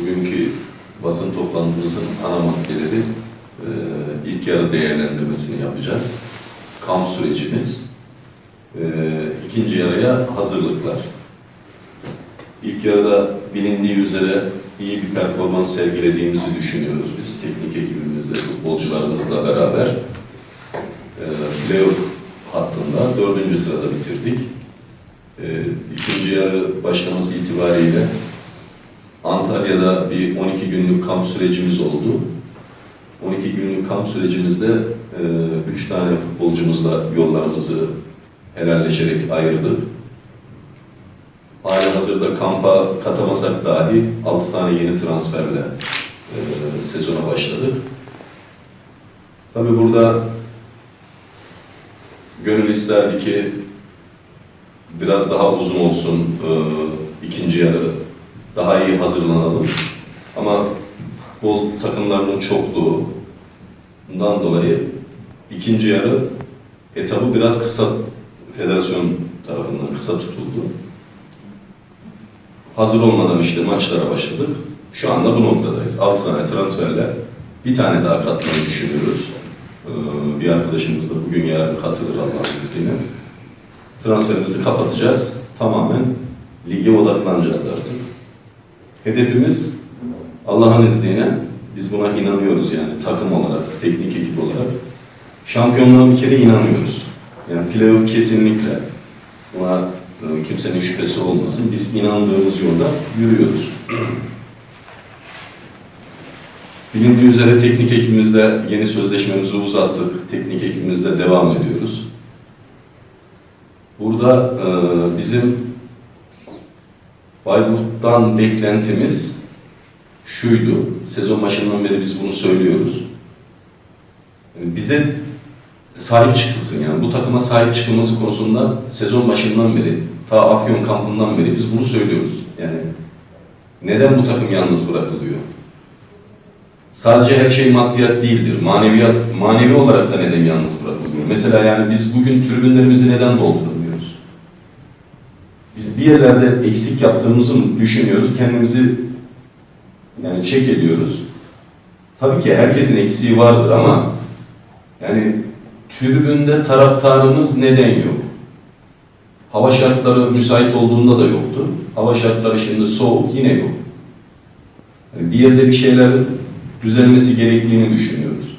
Bugünkü basın toplantımızın ana maddeleri e, ilk yarı değerlendirmesini yapacağız. Kamp sürecimiz, e, ikinci yarıya hazırlıklar. İlk yarıda bilindiği üzere iyi bir performans sergilediğimizi düşünüyoruz biz teknik ekibimizle, futbolcularımızla beraber. E, playoff hattında dördüncü sırada bitirdik. E, ikinci yarı başlaması itibariyle Antalya'da bir 12 günlük kamp sürecimiz oldu. 12 günlük kamp sürecimizde 3 tane futbolcumuzla yollarımızı helalleşerek ayırdık. Hali hazırda kampa katamasak dahi 6 tane yeni transferle e, sezona başladık. Tabi burada gönül isterdi ki biraz daha uzun olsun e, ikinci yarı daha iyi hazırlanalım. Ama futbol takımlarının çokluğundan dolayı ikinci yarı etabı biraz kısa federasyon tarafından kısa tutuldu. Hazır olmadan işte maçlara başladık. Şu anda bu noktadayız. 6 tane transferle bir tane daha katmayı düşünüyoruz. Ee, Bir arkadaşımız da bugün yarın katılır Allah'ın izniyle. Transferimizi kapatacağız. Tamamen lige odaklanacağız artık. Hedefimiz Allah'ın izniyle biz buna inanıyoruz yani takım olarak, teknik ekip olarak. Şampiyonluğa bir kere inanıyoruz. Yani playoff kesinlikle. Buna e, kimsenin şüphesi olmasın. Biz inandığımız yolda yürüyoruz. Bilindiği üzere teknik ekibimizde yeni sözleşmemizi uzattık. Teknik ekibimizde devam ediyoruz. Burada e, bizim Bayburt'tan beklentimiz şuydu. Sezon başından beri biz bunu söylüyoruz. Yani Bize sahip çıkılsın yani. Bu takıma sahip çıkılması konusunda sezon başından beri, ta Afyon kampından beri biz bunu söylüyoruz. Yani neden bu takım yalnız bırakılıyor? Sadece her şey maddiyat değildir. Maneviyat, manevi olarak da neden yalnız bırakılıyor? Mesela yani biz bugün tribünlerimizi neden dolduramıyoruz? Biz bir yerlerde eksik yaptığımızı mı düşünüyoruz? Kendimizi yani çek ediyoruz. Tabii ki herkesin eksiği vardır ama yani tribünde taraftarımız neden yok? Hava şartları müsait olduğunda da yoktu. Hava şartları şimdi soğuk yine yok. Yani bir yerde bir şeyler düzelmesi gerektiğini düşünüyoruz.